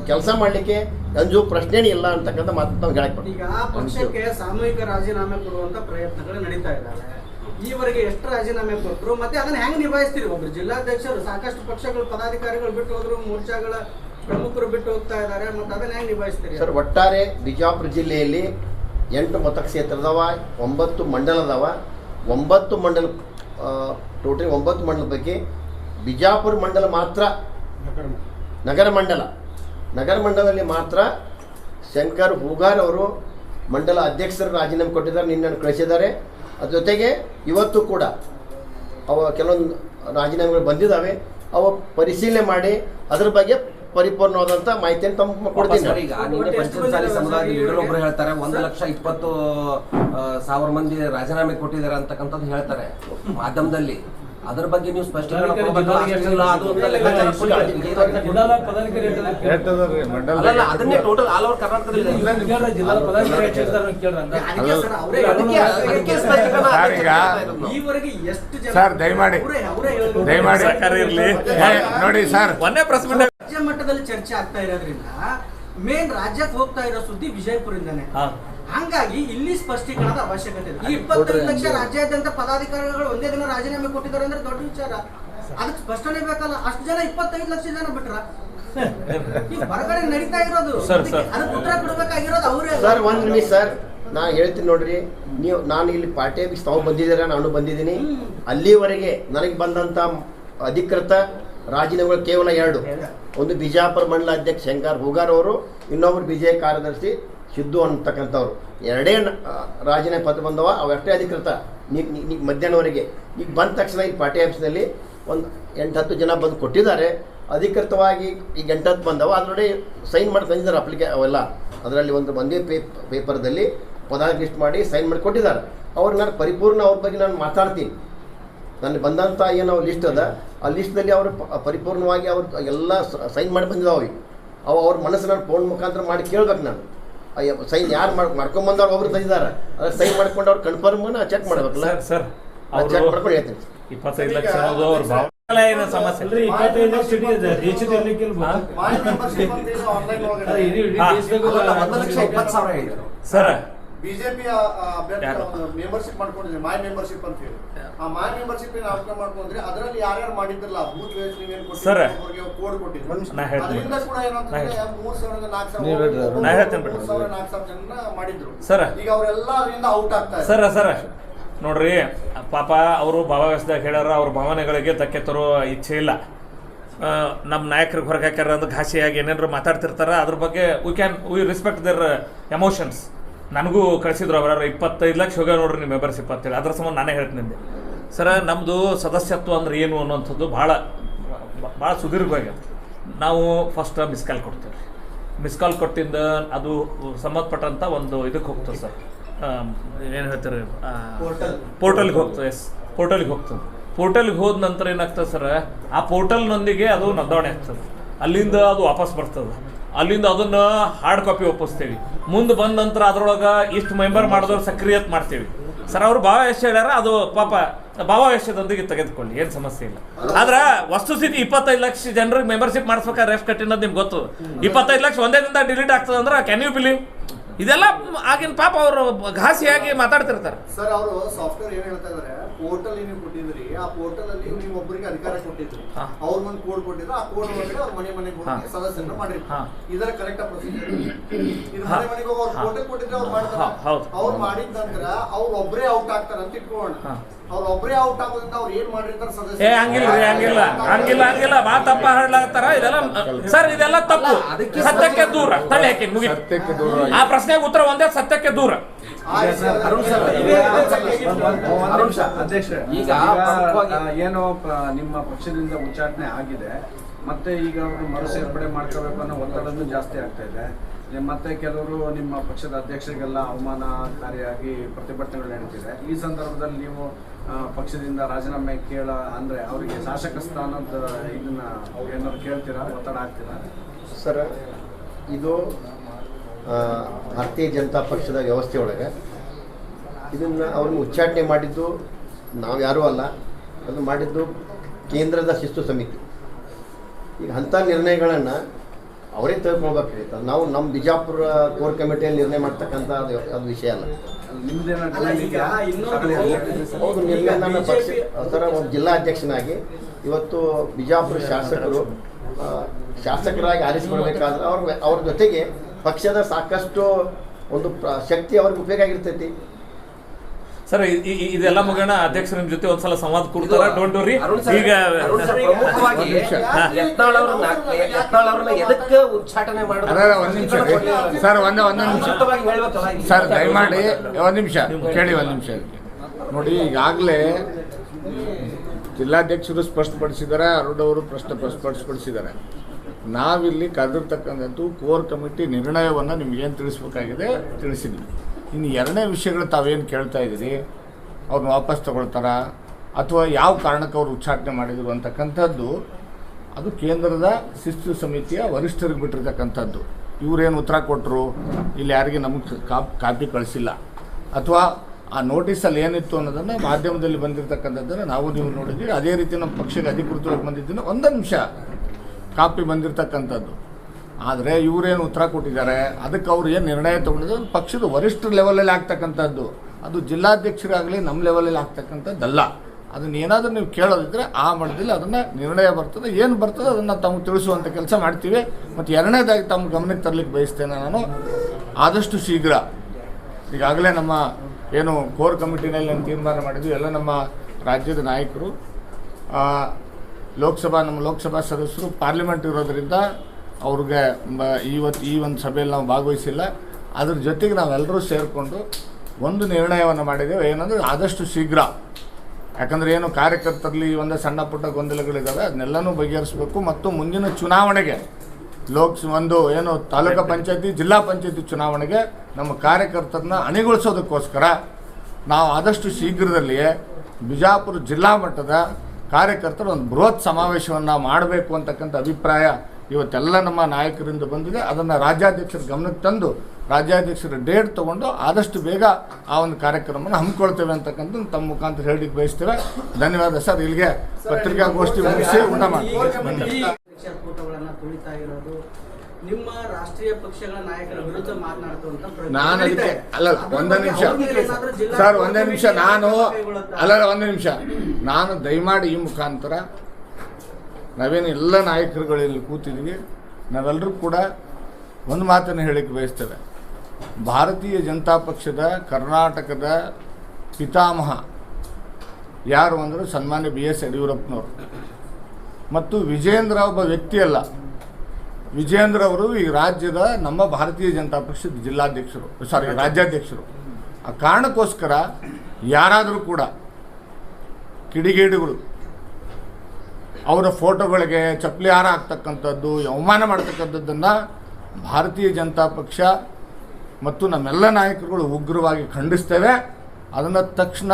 ಕೆಲಸ ಮಾಡಲಿಕ್ಕೆ ಅಂಜು ಪ್ರಶ್ನೆನೇ ಇಲ್ಲ ಅಂತಕ್ಕಂಥ ಮಾತು ನಾವು ಹೇಳಕ್ಕೆ ಈಗ ಪಕ್ಷಕ್ಕೆ ಸಾಮೂಹಿಕ ರಾಜೀನಾಮೆ ಕೊಡುವಂತ ಪ್ರಯತ್ನಗಳು ನಡೀತಾ ಇದ್ದಾವೆ. ಈವರೆಗೆ ಎಷ್ಟು ರಾಜೀನಾಮೆ ಕೊಟ್ಟರು ಮತ್ತೆ ಅದನ್ನ ಹೆಂಗ್ ನಿಭಾಯಿಸ್ತೀರಿ? ಒಬ್ರು ಜಿಲ್ಲಾಧ್ಯಕ್ಷರು ಸಾಕಷ್ಟು ಪಕ್ಷಗಳು ಪದಾಧಿಕಾರಿಗಳು ಬಿಟ್ಟು ಹೋದ್ರು ಮೋರ್ಚಾಗಳ ಪ್ರಮುಖರು ಬಿಟ್ಟು ಹೋಗ್ತಾ ಇದ್ದಾರೆ ಮತ್ತೆ ಅದನ್ನ ಹೆಂಗ್ ನಿಭಾಯಿಸ್ತೀರಿ? ಸರ್ ಒಟ್ಟಾರೆ ಬಿಜಾಪುರ ಜಿಲ್ಲೆಯಲ್ಲಿ ಎಂಟು ಮತಕ್ಷೇತ್ರದವ ಒಂಬತ್ತು ಮಂಡಲದವ ಒಂಬತ್ತು ಮಂಡಲ ಟೋಟಲ್ ಒಂಬತ್ತು ಮಂಡಲದ ಬಗ್ಗೆ ಬಿಜಾಪುರ ಮಂಡಲ ಮಾತ್ರ ನಗರ ಮಂಡಲ. ನಗರ ಮಂಡಲದಲ್ಲಿ ಮಾತ್ರ ಶಂಕರ್ ಹೂಗಾರ್ ಅವರು ಮಂಡಲ ಅಧ್ಯಕ್ಷರು ರಾಜೀನಾಮೆ ಕೊಟ್ಟಿದ್ದಾರೆ ನಿನ್ನನ್ನು ಕಳಿಸಿದ್ದಾರೆ. ಅದ್ರ ಜೊತೆಗೆ ಇವತ್ತು ಕೂಡ ಅವ ಕೆಲವೊಂದು ರಾಜೀನಾಮೆಗಳು ಬಂದಿದ್ದಾವೆ. ಅವ ಪರಿಶೀಲನೆ ಮಾಡಿ ಅದ್ರ ಬಗ್ಗೆ ಪರಿಪೂರ್ಣವಾದಂಥ ಮಾಹಿತಿಯನ್ನು ತಮ್ಮ ಕೊಡ್ತೀನಿ. ಸರ್ ಈಗ ನಿನ್ನೆ ಪಂಚಮಸಾಲಿ ಸಮುದಾಯದ ಲೀಡರ್ ಒಬ್ರು ಹೇಳ್ತಾರೆ ಒಂದು ಲಕ್ಷ ಇಪ್ಪತ್ತು ಸಾವಿರ ಮಂದಿ ರಾಜೀನಾಮೆ ಕೊಟ್ಟಿದ್ದಾರೆ ಅಂತಕ್ಕಂಥದ್ದು ಹೇಳ್ತಾರೆ. ಮಾಧ್ಯಮದಲ್ಲಿ. ಅದರ ಬಗ್ಗೆ ನೀವು ಸ್ಪಷ್ಟೀಕರಣ ಅದನ್ನೇ ಟೋಟಲ್ ಆಲ್ ಓವರ್ ಕರ್ನಾಟಕದಲ್ಲಿ ಸರ್ ದಯಮಾಡಿ. ದಯಮಾಡಿ. ನೋಡಿ ಸರ್. ಒಂದೇ ಪ್ರೆಸ್ ಮೀಟ್ ರಾಜ್ಯ ಮಟ್ಟದಲ್ಲಿ ಚರ್ಚೆ ಆಗ್ತಾ ಇರೋದ್ರಿಂದ ಮೇನ್ ರಾಜ್ಯಕ್ಕೆ ಹೋಗ್ತಾ ಇರೋ ಸುದ್ದಿ ವಿಜಯಪುರಿಂದಾನೆ ಹಾ. ಹಂಗಾಗಿ ಇಲ್ಲಿ ಸ್ಪಷ್ಟೀಕರಣದ ಅವಶ್ಯಕತೆ ಇದೆ. ಈ ಇಪ್ಪತ್ತೈದು ಲಕ್ಷ ರಾಜ್ಯಾದ್ಯಂತ ಪದಾಧಿಕಾರಿಗಳು ಒಂದೇ ದಿನ ರಾಜೀನಾಮೆ ಕೊಟ್ಟಿದ್ದಾರೆ ಅಂದ್ರೆ ದೊಡ್ಡ ವಿಚಾರ. ಅದಕ್ಕೆ ಸ್ಪಷ್ಟನೆ ಬೇಕಲ್ಲ. ಅಷ್ಟು ಜನ ಇಪ್ಪತ್ತೈದು ಲಕ್ಷ ಜನ ಬಿಟ್ರ? *laughs* ಈಗ ಹೊರಗಡೆ ನಡೀತಾ ಇರೋದು. ಸರ್, ಅದಕ್ಕೆ- ಉತ್ತರ ಕೊಡ್ಬೇಕಾಗಿರೋದು ಅವರೇ. ಸರ್ ಒಂದ್ ನಿಮಿಷ ಸರ್. ನಾನು ಹೇಳ್ತೀನಿ ನೋಡ್ರಿ. ನೀವು ನಾನು ಇಲ್ಲಿ ಪಾರ್ಟಿ ಆಫೀಸ್ ತಾವು ಬಂದಿದ್ದೀರಾ? ನಾನು ಬಂದಿದ್ದೀನಿ. ಅಲ್ಲಿವರೆಗೆ ನನಗೆ ಬಂದಂತ ಅಧಿಕೃತ ರಾಜೀನಾಮೆಗಳು ಕೇವಲ ಎರಡು. ಒಂದು ಬಿಜಾಪುರ ಮಂಡಲ ಅಧ್ಯಕ್ಷ ಶಂಕರ್ ಹುಗಾರ್ ಅವರು, ಇನ್ನೊಬ್ರು ಬಿಜೆಪಿ ಕಾರ್ಯದರ್ಶಿ ಸಿದ್ದು ಅಂತಕ್ಕಂಥವ್ರು. ಎರಡೇ ರಾಜೀನಾಮೆ ಪತ್ರ ಬಂದವ ಅವಷ್ಟೇ ಅಧಿಕೃತ. ಮಧ್ಯಾಹ್ನವರೆಗೆ. ಈಗ ಬಂದ ತಕ್ಷಣ ಈ ಪಾರ್ಟಿ ಆಫೀಸ್ನಲ್ಲಿ ಒಂದು ಎಂಟು ಹತ್ತು ಜನ ಬಂದು ಕೊಟ್ಟಿದ್ದಾರೆ. ಅಧಿಕೃತವಾಗಿ ಈಗ ಎಂಟು ಹತ್ತು ಬಂದವ. ಅದರೊಡೆ ಸೈನ್ ಮಾಡಿ ತಂದಿದ್ದಾರೆ ಅಪ್ಲಿಕೆ ಅವೆಲ್ಲ. ಅದರಲ್ಲಿ ಒಂದು ಒಂದೇ ಪೇಪ್ ಪೇಪರ್ದಲ್ಲಿ ಪದ ಲಿಸ್ಟ್ ಮಾಡಿ ಸೈನ್ ಮಾಡಿ ಕೊಟ್ಟಿದ್ದಾರೆ. ಅವ್ರು ನಾನು ಪರಿಪೂರ್ಣ ಅವ್ರ ಬಗ್ಗೆ ನಾನು ಮಾತಾಡ್ತೀನಿ. ನನಗೆ ಬಂದಂಥ ಏನು ಲಿಸ್ಟ್ ಅದ ಆ ಲಿಸ್ಟ್ನಲ್ಲಿ ಅವರು ಪ- ಪರಿಪೂರ್ಣವಾಗಿ ಅವ್ರು ಎಲ್ಲ ಸೈನ್ ಮಾಡಿ ಬಂದಿದ್ದಾವೆ ಅವು ಅವ್ರ ಮನಸ್ಸು ನಾನು ಫೋನ್ ಮುಖಾಂತರ ಮಾಡಿ ಕೇಳ್ಬೇಕು ನಾನು. ಸೈನ್ ಯಾರು ಮಾಡಿ ಮಾಡ್ಕೊಂಬಂದವ್ರು ಒಬ್ರು ತಂದಿದ್ದಾರೆ. ಅದಕ್ಕೆ ಸೈನ್ ಮಾಡ್ಕೊಂಡು ಅವ್ರು ಕನ್ಫರ್ಮ್ ಚೆಕ್ ಮಾಡ್ಬೇಕಲ್ಲ. ಸರ್ ಸರ್ ಚೆಕ್ ಮಾಡ್ಕೊಂಡು ಹೇಳ್ತೀನಿ. ಇಪ್ಪತ್ತೈದು ಲಕ್ಷ ಅನ್ನೋದು ಅವ್ರ ಭಾವನೆ. ಸಮಸ್ಯೆ? ಸರ್ ಬಿಜೆಪಿ ಯಾರು? ಮೆಂಬರ್ಶಿಪ್ ಮಾಡ್ಕೊಂಡಿದ್ರೆ ಮೈ ಮೆಂಬರ್ಶಿಪ್ ಅಂತ ಹೇಳಿ ಆ ಮೈ ಮೆಂಬರ್ಶಿಪ್ ಏನ್ ಅಪ್ಲೈ ಮಾಡ್ಕೊಂಡ್ರಿ ಅದರಲ್ಲಿ ಯಾರ್ಯಾರು ಮಾಡಿದ್ರಲ್ಲ ಬೂತ್ ವೈಸ್ ನೀವೇನ್. ಕೊಟ್ಟಿದ್ರು ಕೋಡ್ ಕೊಟ್ಟಿದ್ರು. ಅದರಿಂದ ಕೂಡ ಏನಂತಂದ್ರೆ. ಮೂರ್ ಸಾವಿರದ ನಾಲ್ಕು ಸಾವಿರ. ಮೂರ್ ಸಾವಿರ ನಾಲ್ಕು ಸಾವಿರ ಜನ ಮಾಡಿದ್ರು. ಈಗ ಅವರೆಲ್ಲ ಅದರಿಂದ ಔಟ್ ಆಗ್ತಾ ಸರ್ ಸರ್ ಸರ ನೋಡ್ರಿ ಪಾಪ ಅವರು ಭಾವಾವೇಶದಾಗ ಹೇಳ್ಯಾರ ಅವ್ರ ಭಾವನೆಗಳಿಗೆ ಧಕ್ಕೆ ತರೋ ಇಚ್ಛೆ ಇಲ್ಲ ನಮ್ಮ ನಾಯಕರಿಗೆ ಹೊರಗೆ ಹಾಕ್ಯಾರ ಅಂದ್ರೆ ಘಾಸಿಯಾಗಿ ಏನೇನಾರು ಮಾತಾಡ್ತಿರ್ತಾರೆ ಅದ್ರ ಬಗ್ಗೆ we can we respect their emotions ನನಗೂ ಕಳಿಸಿದ್ರು ಅವರ ಇಪ್ಪತ್ತೈದು ಲಕ್ಷ ಹೋಗ್ಯಾವ ನೋಡ್ರಿ ನಿಮ್ಮ ಮೆಂಬರ್ಸ್ ಇಪ್ಪತ್ತೇಳು. ಅದ್ರ ಸಂಬಂಧ ನಾನೇ ಹೇಳ್ತೀನಿ ನಿಮಗೆ. ಸರ ನಮ್ಮದು ಸದಸ್ಯತ್ವ ಅಂದ್ರೆ ಏನು ಅನ್ನುವಂಥದ್ದು ಭಾಳ ಭಾಳ ಸುದೀರ್ಘವಾಗ್ಯದ ನಾವು ಫಸ್ಟ್ ಮಿಸ್ ಕಾಲ್ ಕೊಡ್ತೀವಿ. ಮಿಸ್ ಕಾಲ್ ಕೊಟ್ಟಿಂದ ಅದು ಸಂಬಂಧಪಟ್ಟಂಥ ಒಂದು ಇದಕ್ಕೆ ಹೋಗ್ತದೆ ಸರ್. ಏನು ಹೇಳ್ತಾರೆ. ಪೋರ್ಟಲ್ಗೆ ಹೋಗ್ತದೆ ಎಸ್ ಪೋರ್ಟಲ್ಗೆ ಹೋಗ್ತದೆ. ಪೋರ್ಟಲ್ಗೆ ಹೋದ ನಂತರ ಏನಾಗ್ತದೆ ಸರ್ ಆ ಪೋರ್ಟಲ್ನೊಂದಿಗೆ ಅದು ನೋಂದಣಿ ಆಗ್ತದೆ. ಅಲ್ಲಿಂದ ಅದು ವಾಪಸ್ ಬರ್ತದೆ. ಅಲ್ಲಿಂದ ಅದನ್ನ ಹಾರ್ಡ್ ಕಾಪಿ ಒಪ್ಪಿಸ್ತೀವಿ. ಮುಂದೆ ಬಂದ ನಂತರ ಅದ್ರೊಳಗೆ ಇಷ್ಟು ಮೆಂಬರ್ ಮಾಡಿದವ್ರು ಸಕ್ರಿಯತ್ ಮಾಡ್ತೀವಿ. ಸರ್ ಅವ್ರು ಭಾವಾವೇಶ ಹೇಳ್ಯಾರ, ಅದು ಪಾಪ ಭಾವಾವೇಶದೊಂದಿಗೆ ತೆಗೆದುಕೊಳ್ಳಿ, ಏನು ಸಮಸ್ಯೆ ಇಲ್ಲ. ಆದ್ರೆ ವಸ್ತುಸ್ಥಿತಿ ಇಪ್ಪತ್ತೈದು ಲಕ್ಷ ಜನರಿಗೆ ಮೆಂಬರ್ಶಿಪ್ ಮಾಡಿಸ್ಬೇಕಾದ್ರೆ ಎಷ್ಟು ಕಟ್ಟಿನದು ನಿಮ್ಗೆ ಗೊತ್ತು. ಇಪ್ಪತ್ತೈದು ಲಕ್ಷ ಒಂದೇ ದಿನದ ಡಿಲೀಟ್ ಆಗ್ತದೆ ಅಂದ್ರೆ ಕ್ಯಾನ್ ಯು ಬಿಲೀವ್ ಇದೆಲ್ಲ ಆಗಿನ ಪಾಪ ಅವರು ಘಾಸಿಯಾಗಿ ಮಾತಾಡ್ತಿರ್ತಾರೆ ಸರ್ ಅವರು ಸಾಫ್ಟ್ವೇರ್ ಏನ್ ಹೇಳ್ತಾ ಇದಾರೆ ಪೋರ್ಟಲ್ ನೀವು ಕೊಟ್ಟಿದ್ರಿ ಆ ಪೋರ್ಟಲ್ ಅಲ್ಲಿ ನೀವು ಒಬ್ಬರಿಗೆ ಅಧಿಕಾರ ಕೊಟ್ಟಿದ್ರಿ. ಅವ್ರ ಒಂದು ಕೋಡ್ ಕೊಟ್ಟಿದ್ರು ಆ ಕೋಡ್ ಒಳಗಡೆ ಅವ್ರ ಮನೆ ಮನೆಗೆ. ಹೋಗಿ ಸದಸ್ಯರನ್ನ ಮಾಡಿರಿ. ಇದರ ಕರೆಕ್ಟ್ ಪ್ರೊಸೀಜರ್ ಇದು. ಮನೆ ಮನೆಗೆ ಹೋಗಿ ಅವ್ರ. ಪೋರ್ಟಲ್ ಕೊಟ್ಟಿದ್ರೆ ಅವ್ರು ಮಾಡ್ತಾರೆ ಹೌದು. ಅವ್ರು ಮಾಡಿದ ನಂತರ ಅವ್ರು ಒಬ್ಬರೇ ಔಟ್ ಆಗ್ತಾರೆ ಅಂತ ಇಟ್ಕೊಳ್ಳೋಣ ಏ ಹಂಗಿಲ್ಲ ರೀ ಹಂಗಿಲ್ಲ. ಹಂಗಿಲ್ಲ ಹಂಗಿಲ್ಲ. ಬಾ ತಪ್ಪ ಹರಡ್ಲಾಗ್ತಾರ ಇದೆಲ್ಲ ಸರ್ ಇದೆಲ್ಲ ತಪ್ಪು. ಸತ್ಯಕ್ಕೆ ದೂರ. ತಲೆ ಹಾಕಿ ಮುಗಿ ಆ ಪ್ರಶ್ನೆಗೆ ಉತ್ತರ ಒಂದೇ ಸತ್ಯಕ್ಕೆ ದೂರ. ಅರುಣ್ ಸರ್, ಒಂದು ನಿಮಿಷ ಅಧ್ಯಕ್ಷ ಈಗ ಏನು ನಿಮ್ಮ ಪಕ್ಷದಿಂದ ಉಚ್ಚಾಟನೆ ಆಗಿದೆ. ಮತ್ತೆ ಈಗ ಅವರು ಮರು ಸೇರ್ಪಡೆ ಮಾಡ್ಕೋಬೇಕು ಅನ್ನೋ ಒತ್ತಡನೂ ಜಾಸ್ತಿ ಆಗ್ತಾ ಇದೆ. ಮತ್ತೆ ಕೆಲವರು ನಿಮ್ಮ ಪಕ್ಷದ ಅಧ್ಯಕ್ಷರಿಗೆಲ್ಲ ಅವಮಾನಕಾರಿಯಾಗಿ ಪ್ರತಿಭಟನೆಗಳು ನಡೀತಿದೆ. ಈ ಸಂದರ್ಭದಲ್ಲಿ ನೀವು ಪಕ್ಷದಿಂದ ರಾಜೀನಾಮೆ ಕೇಳ ಅಂದ್ರೆ ಅವರಿಗೆ ಶಾಸಕ ಸ್ಥಾನದ, ಇದನ್ನ ಅವ್ರು ಏನಾದ್ರು ಕೇಳ್ತೀರಾ? ಒತ್ತಡ ಹಾಕ್ತೀರಾ? ಸರ್, ಇದು ಭಾರತೀಯ ಜನತಾ ಪಕ್ಷದ ವ್ಯವಸ್ಥೆ ಒಳಗೆ. ಇದನ್ನು ಅವ್ರನ್ನ ಉಚ್ಚಾಟನೆ ಮಾಡಿದ್ದು ನಾವು ಯಾರೂ ಅಲ್ಲ. ಅದು ಮಾಡಿದ್ದು ಕೇಂದ್ರದ ಶಿಸ್ತು ಸಮಿತಿ. ಈಗ ಅಂಥ ನಿರ್ಣಯಗಳನ್ನು ಅವರೇ ತೆಗೆದುಕೊಳ್ಬೇಕಾಗಿತ್ತು ನಾವು ನಮ್ಮ ಬಿಜಾಪುರ ಕೋರ್ ಕಮಿಟಿಯಲ್ಲಿ ನಿರ್ಣಯ ಮಾಡ್ತಕ್ಕಂಥ ಅದು ಅದು ವಿಷಯ ಅಲ್ಲ. ಹೌದು, ನಿರ್ಣಯ ನನ್ನ ಸರ ಒಬ್ಬ ಜಿಲ್ಲಾಧ್ಯಕ್ಷನಾಗಿ ಇವತ್ತು ಬಿಜಾಪುರ ಶಾಸಕರು ಶಾಸಕರಾಗಿ ಆರಿಸಿಕೊಳ್ಬೇಕಾದ್ರೆ ಅವ್ರ ಅವ್ರ ಜೊತೆಗೆ ಪಕ್ಷದ ಸಾಕಷ್ಟು ಒಂದು ಶಕ್ತಿ ಅವ್ರಿಗೆ ಉಪಯೋಗ ಆಗಿರ್ತೈತಿ. ಸರ್ ಇದೆಲ್ಲ ಮುಗೋಣ ಅಧ್ಯಕ್ಷರ ನಿಮ್ ಜೊತೆ ಒಂದ್ಸಲ ಸಂವಾದ ಕೊಡ್ತಾರ. ಡೋಂಟ್ ವರಿ ಈಗ ಪ್ರಮುಖವಾಗಿ ನಿಮಿಷ. ಯತ್ನಾಳ್ ಅವ್ರನ್ನ ಯತ್ನಾಳ್ ಅವ್ರನ್ನ ಎದಕ್ಕೆ ಉಚ್ಚಾಟನೆ ಮಾಡಿದ್ರು? ಅಲ್ಲ ಒಂದ್ ನಿಮಿಷ. ಸರ್ ಒಂದೇ ಒಂದು ನಿಮಿಷ. ಸರ್ ದಯಮಾಡಿ ಒಂದು ನಿಮಿಷ. ಕೇಳಿ ಒಂದು ನಿಮಿಷ. ನೋಡಿ ಈಗಾಗಲೇ ಜಿಲ್ಲಾಧ್ಯಕ್ಷರು ಸ್ಪಷ್ಟಪಡಿಸಿದ್ದಾರೆ ಅರುಣ್ ಅವರು ಪ್ರಶ್ನೆ ಸ್ಪಷ್ಟಪಡಿಸಿದ್ದಾರೆ. ನಾವಿಲ್ಲಿ ಕರೆದಿರ್ತಕ್ಕಂಥದ್ದು ಕೋರ್ ಕಮಿಟಿ ನಿರ್ಣಯವನ್ನು ನಿಮಗೇನು ತಿಳಿಸ್ಬೇಕಾಗಿದೆ ತಿಳಿಸಿದ್ವಿ. ಇನ್ನು ಎರಡನೇ ವಿಷಯಗಳು ತಾವೇನು ಕೇಳ್ತಾ ಇದ್ದೀರಿ? ಅವ್ರನ್ನ ವಾಪಸ್ ತಗೊಳ್ತಾರಾ? ಅಥವಾ ಯಾವ ಕಾರಣಕ್ಕೆ ಅವರು ಉಚ್ಚಾಟನೆ ಮಾಡಿದರು ಅಂತಕ್ಕಂಥದ್ದು, ಅದು ಕೇಂದ್ರದ ಶಿಸ್ತು ಸಮಿತಿಯ ವರಿಷ್ಠರಿಗೆ ಬಿಟ್ಟಿರ್ತಕ್ಕಂಥದ್ದು. ಇವರೇನು ಉತ್ತರ ಕೊಟ್ಟರು ಇಲ್ಲಿ ಯಾರಿಗೆ ನಮಗೆ ಕಾಪ್ ಕಾಪಿ ಕಳಿಸಿಲ್ಲ. ಅಥವಾ ಆ ನೋಟಿಸಲ್ಲಿ ಏನಿತ್ತು ಅನ್ನೋದನ್ನು ಮಾಧ್ಯಮದಲ್ಲಿ ಬಂದಿರತಕ್ಕಂಥದ್ದನ್ನು ನಾವು ನೀವು ನೋಡಿದ್ದೀವಿ ಅದೇ ರೀತಿ ನಮ್ಮ ಪಕ್ಷಕ್ಕೆ ಅಧಿಕೃತವಾಗಿ ಬಂದಿದ್ದನ್ನು ಒಂದು ನಿಮಿಷ ಕಾಪಿ ಬಂದಿರತಕ್ಕಂಥದ್ದು. ಆದರೆ ಇವರೇನು ಉತ್ತರ ಕೊಟ್ಟಿದ್ದಾರೆ, ಅದಕ್ಕೆ ಅವ್ರು ಏನು ನಿರ್ಣಯ ತಗೊಂಡಿದ್ದಾರೆ ಪಕ್ಷದ ವರಿಷ್ಠ ಲೆವೆಲಲ್ಲಿ ಆಗ್ತಕ್ಕಂಥದ್ದು. ಅದು ಜಿಲ್ಲಾಧ್ಯಕ್ಷರಾಗಲಿ ನಮ್ಮ ಲೆವೆಲಲ್ಲಿ ಆಗ್ತಕ್ಕಂಥದ್ದಲ್ಲ. ಅದನ್ನ ಏನಾದರೂ ನೀವು ಕೇಳೋದಿದ್ರೆ ಆ ಮಟ್ಟದಲ್ಲಿ ಅದನ್ನು ನಿರ್ಣಯ ಬರ್ತದೆ. ಏನು ಬರ್ತದೆ ಅದನ್ನು ತಮಗೆ ತಿಳಿಸುವಂಥ ಕೆಲಸ ಮಾಡ್ತೀವಿ. ಮತ್ತು ಎರಡನೇದಾಗಿ ತಮ್ಮ ಗಮನಕ್ಕೆ ತರಲಿಕ್ಕೆ ಬಯಸ್ತೇನೆ ನಾನು. ಆದಷ್ಟು ಶೀಘ್ರ. ಈಗಾಗಲೇ ನಮ್ಮ ಏನು ಕೋರ್ ಕಮಿಟಿನಲ್ಲಿ ನಾನು ತೀರ್ಮಾನ ಮಾಡಿದ್ವಿ. ಎಲ್ಲ ನಮ್ಮ ರಾಜ್ಯದ ನಾಯಕರು ಲೋಕಸಭಾ, ನಮ್ಮ ಲೋಕಸಭಾ ಸದಸ್ಯರು, ಪಾರ್ಲಿಮೆಂಟ್ ಇರೋದರಿಂದ ಅವ್ರಿಗೆ ಇವತ್ತು ಈ ಒಂದು ಸಭೆಯಲ್ಲಿ ನಾವು ಭಾಗವಹಿಸಿಲ್ಲ. ಅದ್ರ ಜೊತೆಗೆ ನಾವೆಲ್ಲರೂ ಸೇರಿಕೊಂಡು ಒಂದು ನಿರ್ಣಯವನ್ನು ಮಾಡಿದ್ದೇವೆ. ಏನಂದರೆ ಆದಷ್ಟು ಶೀಘ್ರ. ಯಾಕಂದರೆ ಏನು ಕಾರ್ಯಕರ್ತರಲ್ಲಿ ಒಂದು ಸಣ್ಣ ಪುಟ್ಟ ಗೊಂದಲಗಳಿದ್ದಾವೆ ಅದನ್ನೆಲ್ಲನೂ ಬಗೆಹರಿಸಬೇಕು. ಮತ್ತು ಮುಂದಿನ ಚುನಾವಣೆಗೆ ಲೋಕ್ಸ್, ಒಂದು ಏನು ತಾಲೂಕು ಪಂಚಾಯತಿ, ಜಿಲ್ಲಾ ಪಂಚಾಯತಿ ಚುನಾವಣೆಗೆ ನಮ್ಮ ಕಾರ್ಯಕರ್ತರನ್ನ ಅಣಿಗೊಳಿಸೋದಕ್ಕೋಸ್ಕರ ನಾವು ಆದಷ್ಟು ಶೀಘ್ರದಲ್ಲಿಯೇ ಬಿಜಾಪುರ ಜಿಲ್ಲಾ ಮಟ್ಟದ ಕಾರ್ಯಕರ್ತರು ಒಂದು ಬೃಹತ್ ಸಮಾವೇಶವನ್ನು ಮಾಡಬೇಕು ಅಂತಕ್ಕಂಥ ಅಭಿಪ್ರಾಯ ಇವತ್ತೆಲ್ಲ ನಮ್ಮ ನಾಯಕರಿಂದ ಬಂದಿದೆ. ಅದನ್ನು ರಾಜ್ಯಾಧ್ಯಕ್ಷರ ಗಮನಕ್ಕೆ ತಂದು ರಾಜ್ಯಾಧ್ಯಕ್ಷರ ಡೇಟ್ ತಗೊಂಡು ಆದಷ್ಟು ಬೇಗ ಆ ಒಂದು ಕಾರ್ಯಕ್ರಮವನ್ನು ಹಮ್ಮಿಕೊಳ್ತೇವೆ ಅಂತಕ್ಕಂಥ ತಮ್ಮ ಮುಖಾಂತರ ಹೇಳಲಿಕ್ಕೆ ಬಯಸ್ತೇವೆ. ಧನ್ಯವಾದ ಸರ್. ಇಲ್ಲಿಗೆ ಪತ್ರಿಕಾಗೋಷ್ಠಿ ಮುಗಿಸಿ ಊಟ ಮಾಡಿ ನಿಮ್ಮ ರಾಷ್ಟ್ರೀಯ ಪಕ್ಷಗಳ ನಾಯಕರ ವಿರುದ್ಧ ನಾನು ಅದಕ್ಕೆ. ಅಲ್ಲ ಒಂದೇ ನಿಮಿಷ. ಸರ್ ಒಂದೇ ನಿಮಿಷ. ನಾನು ಅಲ್ಲ ಒಂದೇ ನಿಮಿಷ. ನಾನು ದಯಮಾಡಿ ಈ ಮುಖಾಂತರ ನಾವೇನು ಎಲ್ಲ ನಾಯಕರುಗಳು ಇಲ್ಲಿ ಕೂತಿದ್ದೀವಿ ನಾವೆಲ್ಲರೂ ಕೂಡ ಒಂದು ಮಾತನ್ನು ಹೇಳಕ್ಕೆ ಬಯಸ್ತೇವೆ. ಭಾರತೀಯ ಜನತಾ ಪಕ್ಷದ, ಕರ್ನಾಟಕದ ಪಿತಾಮಹ ಯಾರು ಅಂದರೆ ಸನ್ಮಾನ್ಯ ಬಿ ಎಸ್ ಯಡಿಯೂರಪ್ಪನವರು. ಮತ್ತು ವಿಜೇಂದ್ರ ಒಬ್ಬ ವ್ಯಕ್ತಿ ಅಲ್ಲ. ವಿಜೇಂದ್ರ ಅವರು ಈ ರಾಜ್ಯದ ನಮ್ಮ ಭಾರತೀಯ ಜನತಾ ಪಕ್ಷದ ಜಿಲ್ಲಾಧ್ಯಕ್ಷರು ಸಾರಿ ರಾಜ್ಯಾಧ್ಯಕ್ಷರು. ಆ ಕಾರಣಕ್ಕೋಸ್ಕರ ಯಾರಾದರೂ ಕೂಡ ಕಿಡಿಗೇಡಿಗಳು ಅವರ ಫೋಟೋಗಳಿಗೆ ಚಪ್ಪಲಿ ಹಾರ ಹಾಕ್ತಕ್ಕಂಥದ್ದು ಅವಮಾನ ಮಾಡ್ತಕ್ಕಂಥದ್ದನ್ನು ಭಾರತೀಯ ಜನತಾ ಪಕ್ಷ ಮತ್ತು ನಮ್ಮೆಲ್ಲ ನಾಯಕರುಗಳು ಉಗ್ರವಾಗಿ ಖಂಡಿಸ್ತೇವೆ. ಅದನ್ನು ತಕ್ಷಣ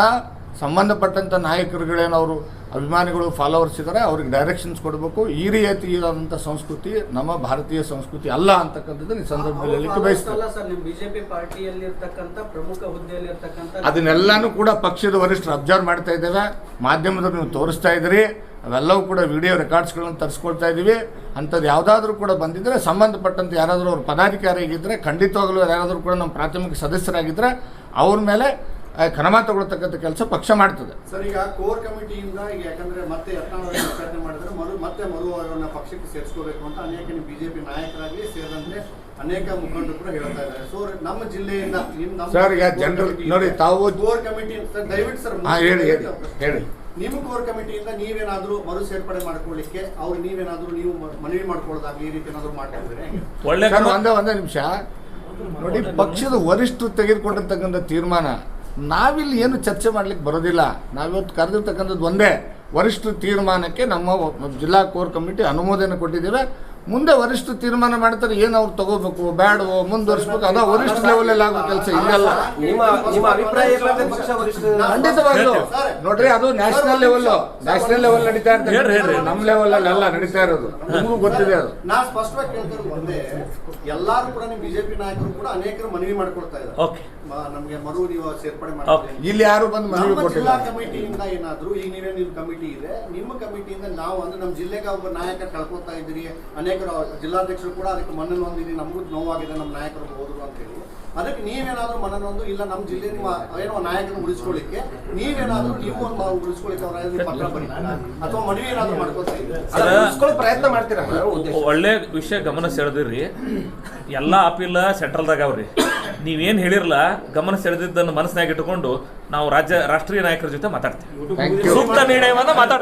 ಸಂಬಂಧಪಟ್ಟಂಥ ನಾಯಕರುಗಳೇನವರು ಅಭಿಮಾನಿಗಳು ಫಾಲೋವರ್ಸ್ ಇದ್ದಾರೆ ಅವ್ರಿಗೆ ಡೈರೆಕ್ಷನ್ಸ್ ಕೊಡಬೇಕು. ಈ ರೀತಿಯಾದಂಥ ಸಂಸ್ಕೃತಿ ನಮ್ಮ ಭಾರತೀಯ ಸಂಸ್ಕೃತಿ ಅಲ್ಲ ಅಂತಕ್ಕಂಥದ್ದು ಈ ಸಂದರ್ಭದಲ್ಲಿ ಬಯಸ್ತೇವೆ. ಅದನ್ನೆಲ್ಲಾನು ಕೂಡ ಪಕ್ಷದ ವರಿಷ್ಠರು ಅಬ್ಸರ್ವ್ ಮಾಡ್ತಾ ಇದ್ದೇವೆ. ಮಾಧ್ಯಮದಲ್ಲಿ ನೀವು ತೋರಿಸ್ತಾ ಇದ್ದೀರಿ. ಅವೆಲ್ಲವೂ ಕೂಡ ವಿಡಿಯೋ ರೆಕಾರ್ಡ್ಸ್ಗಳನ್ನು ತರಿಸ್ಕೊಳ್ತಾ ಇದ್ದೀವಿ ಅಂಥದ್ದು ಯಾವುದಾದ್ರೂ ಕೂಡ ಬಂದಿದ್ದರೆ ಸಂಬಂಧಪಟ್ಟಂಥ ಯಾರಾದರೂ ಅವ್ರ ಪದಾಧಿಕಾರಿಯಾಗಿದ್ದರೆ ಖಂಡಿತವಾಗಲೂ ಯಾರಾದರೂ ಕೂಡ ನಮ್ಮ ಪ್ರಾಥಮಿಕ ಸದಸ್ಯರಾಗಿದ್ದರೆ ಅವ್ರ ಮೇಲೆ ಕ್ರಮ ತಗೊಳ್ತಕ್ಕಂಥ ಕೆಲಸ ಪಕ್ಷ ಮಾಡ್ತದೆ. ಸರ್ ಈಗ ಕೋರ್ ಕಮಿಟಿಯಿಂದ ಈಗ ಯಾಕಂದ್ರೆ ಮತ್ತೆ ಉಚ್ಚಾಟನೆ ಮಾಡಿದ್ರೆ ಮರು ಮತ್ತೆ ಮರು ಅವರನ್ನ ಪಕ್ಷಕ್ಕೆ ಸೇರಿಸ್ಕೋಬೇಕು ಅಂತ ಅನೇಕ ಬಿಜೆಪಿ ನಾಯಕರಾಗಿ ಸೇರಿದಂತೆ ಅನೇಕ ಮುಖಂಡರು ಕೂಡ ಹೇಳ್ತಾ ಇದ್ದಾರೆ. ಸೊ ನಮ್ಮ ಜಿಲ್ಲೆಯಿಂದ ಸರ್, ಈಗ ಜನರಲ್ ನೋಡಿ, ತಾವು- ಕೋರ್ ಕಮಿಟಿ ಸರ್ ದಯವಿಟ್ಟು ಸರ್ ಹೇಳಿ ಹೇಳಿ ಹೇಳಿ. ನಿಮ್ಮ ಕೋರ್ ಕಮಿಟಿಯಿಂದ ನೀವೇನಾದ್ರೂ ಮರು ಸೇರ್ಪಡೆ ಮಾಡ್ಕೊಳ್ಳಿಕ್ಕೆ ಅವ್ರು ನೀವೇನಾದ್ರೂ ನೀವು ಮನವಿ ಮಾಡ್ಕೊಳ್ಳೋದಾಗ್ಲಿ ಈ ರೀತಿ ಏನಾದ್ರು ಮಾಡ್ತಾ ಇದ್ರೆ ಒಳ್ಳೆ ಒಂದೇ ಒಂದೇ ನಿಮಿಷ. ನೋಡಿ ಪಕ್ಷದ ವರಿಷ್ಠರು ತೆಗೆದುಕೊಂಡಿರ್ತಕ್ಕಂಥ ತೀರ್ಮಾನ ನಾವಿಲ್ಲಿ ಏನು ಚರ್ಚೆ ಮಾಡ್ಲಿಕ್ಕೆ ಬರೋದಿಲ್ಲ. ನಾವಿವತ್ತು ಕರೆದಿರ್ತಕ್ಕಂಥದ್ದು ಒಂದೇ. ವರಿಷ್ಠ ತೀರ್ಮಾನಕ್ಕೆ ನಮ್ಮ ಜಿಲ್ಲಾ ಕೋರ್ ಕಮಿಟಿ ಅನುಮೋದನೆ ಕೊಟ್ಟಿದ್ದೇವೆ. ಮುಂದೆ ವರಿಷ್ಠ ತೀರ್ಮಾನ ಮಾಡ್ತಾರೆ ಏನು ಅವ್ರು ತಗೋಬೇಕು ಬ್ಯಾಡವೋ ಮುಂದುವರಿಸ್ಬೇಕು ಅದ ವರಿಷ್ಠ ಲೆವೆಲಲ್ಲಿ ಆಗೋ ಕೆಲಸ ಇಲ್ಲ ನಿಮ್ಮ ನಿಮ್ಮ ಖಂಡಿತವಾಗ್ಲು. ನೋಡ್ರಿ ಅದು ನ್ಯಾಷನಲ್ ಲೆವೆಲ್ ನ್ಯಾಷನಲ್ ಲೆವೆಲ್ ನಡೀತಾ ಇರ್ತಾರೆ ನಮ್ಮ ಲೆವೆಲ್ ಅಲ್ಲಿ ಅಲ್ಲ ನಡೀತಾ ಇರೋದು. ನಿಮಗೂ ಗೊತ್ತಿದೆ ಅದು. ನಾ ಸ್ಪಷ್ಟವಾಗಿ ಕೇಳ್ತಾರೆ ಒಂದೇ ಎಲ್ಲಾರು ಕೂಡ ನಿಮ್ ಬಿಜೆಪಿ ನಾಯಕರು ಕೂಡ ಅನೇಕರು ಮನವಿ ಮಾಡ್ಕೊಳ್ತಾ ಇದ್ದಾರೆ. ನಮ್ಗೆ ಮರು ನೀವು ಸೇರ್ಪಡೆ ಮಾಡಿ ಮಾಡ್ತೀರಿ ಇಲ್ಲಿ ಯಾರು ಬಂದು ಮನವಿ ನಮ್ಮ ಕೊಟ್ಟಿಲ್ಲ? ಜಿಲ್ಲಾ ಕಮಿಟಿಯಿಂದ ಏನಾದ್ರು ಈಗ ನೀವೇ ನಿಮ್ ಕಮಿಟಿ ಇದೆ ನಿಮ್ಮ ಕಮಿಟಿಯಿಂದ ನಾವು ಅಂದ್ರೆ ನಮ್ಮ ಜಿಲ್ಲೆಗೆ ಒಬ್ಬ ನಾಯಕ ಕಳ್ಕೊತಾ ಇದ್ದೀರಿ ಅನೇಕರು ಜಿಲ್ಲಾಧ್ಯಕ್ಷರು ಕೂಡ ಅದಕ್ಕೆ ಮನ್ನನ್ನು ಹೊಂದಿರಿ ನಮಗೂ ನೋವಾಗಿದೆ ನಮ್ಮ ನಾಯಕರು ಹೋದರು ಅಂತ ಹೇಳಿ. ಅದಕ್ಕೆ ನೀವೇನಾದ್ರೂ ಮನನೊಂದು ಇಲ್ಲ ನಮ್ಮ ಜಿಲ್ಲೆ ನಿಮ್ಮ ಏನೋ ನಾಯಕನ ಉಳಿಸ್ಕೊಳ್ಳಿಕ್ಕೆ ನೀವೇನಾದರೂ ನೀವು ಒಂದು ನಾವು ಉಳಿಸ್ಕೊಳ್ಳಿಕ್ಕೆ ಅವರ ಏನಾದ್ರು ಪತ್ರ ಬರೀತೀರಾ? ಅಥವಾ ಮನವಿ ಏನಾದರೂ ಮಾಡ್ಕೊಳ್ತೀವಿ ಪ್ರಯತ್ನ ಮಾಡ್ತೀರಾ ಉದ್ದೇಶ? ಒಳ್ಳೆ ವಿಷಯ ಗಮನ ಸೆಳೆದಿರಿ ಎಲ್ಲ ಅಪೀಲ್ ಸೆಂಟ್ರಲ್ದಾಗ ಅವ್ರಿ. ನೀವೇನು ಹೇಳಿರಲ್ಲ ಗಮನ ಸೆಳೆದಿದ್ದನ್ನು ಮನಸ್ಸಿನಾಗ ಇಟ್ಟುಕೊಂಡು ನಾವು ರಾಜ್ಯ ರಾಷ್ಟ್ರೀಯ ನಾಯಕರ ಜೊತೆ ಮಾತಾಡ್ತೀವಿ. ಸೂಕ್ತ ನಿರ್ಣಯವನ್ನ ಮಾತಾಡ್ತೀವಿ.